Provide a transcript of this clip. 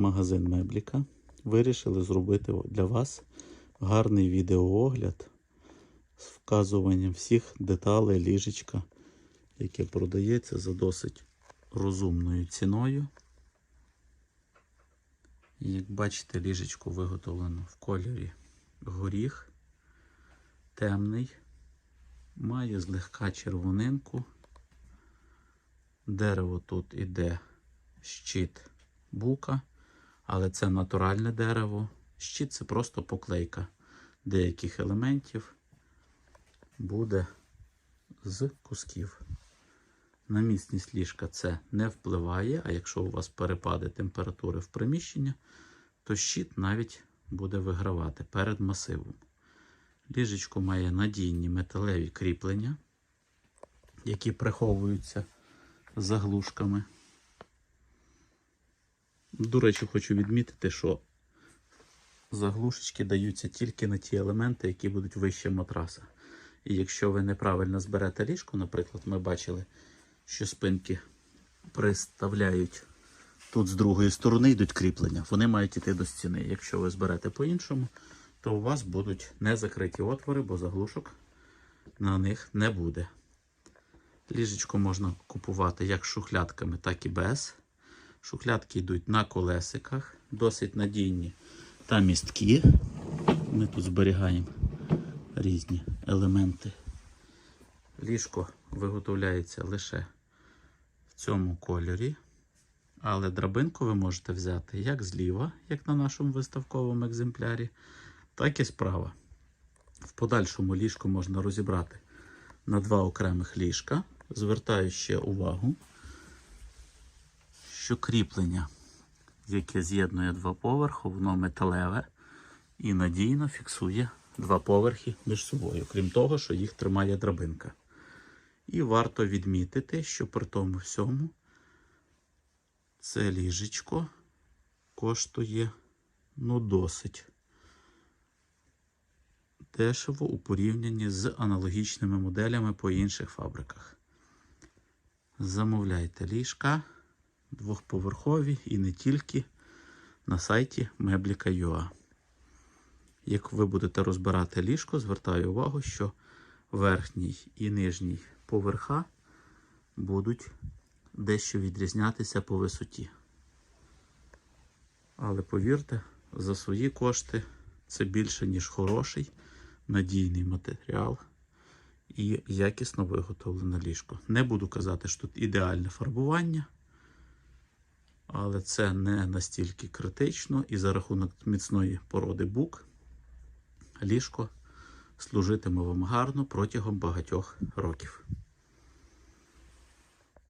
магазин Мебліка. Вирішили зробити для вас гарний відеоогляд з вказуванням всіх деталей ліжечка, яке продається за досить розумною ціною. Як бачите, ліжечко виготовлено в кольорі горіх, темний, має злегка червонинку. Дерево тут іде щит бука, але це натуральне дерево. Щит це просто поклейка деяких елементів буде з кусків. На міцність ліжка це не впливає, а якщо у вас перепади температури в приміщенні, то щит навіть буде вигравати перед масивом. Ліжечко має надійні металеві кріплення, які приховуються заглушками. До речі, хочу відмітити, що заглушечки даються тільки на ті елементи, які будуть вище матраса. І якщо ви неправильно зберете ліжко, наприклад, ми бачили, що спинки приставляють тут з другої сторони йдуть кріплення, вони мають йти до стіни. Якщо ви зберете по-іншому, то у вас будуть не закриті отвори, бо заглушок на них не буде. Ліжечко можна купувати як шухлядками, так і без. Шухлядки йдуть на колесиках, досить надійні та місткі. Ми тут зберігаємо різні елементи. Ліжко виготовляється лише в цьому кольорі, але драбинку ви можете взяти як зліва, як на нашому виставковому екземплярі, так і справа. В подальшому ліжко можна розібрати на два окремих ліжка. Звертаю ще увагу, що кріплення, яке з'єднує два поверхи, воно металеве і надійно фіксує два поверхи між собою, крім того, що їх тримає драбинка. І варто відмітити, що при тому всьому це ліжечко коштує ну досить дешево у порівнянні з аналогічними моделями по інших фабриках. Замовляйте ліжка двохповерхові і не тільки на сайті Meblica.ua. Як ви будете розбирати ліжко, звертаю увагу, що верхній і нижній поверха будуть дещо відрізнятися по висоті. Але повірте, за свої кошти це більше, ніж хороший, надійний матеріал і якісно виготовлене ліжко. Не буду казати, що тут ідеальне фарбування, але це не настільки критично і за рахунок міцної породи бук ліжко служитиме вам гарно протягом багатьох років.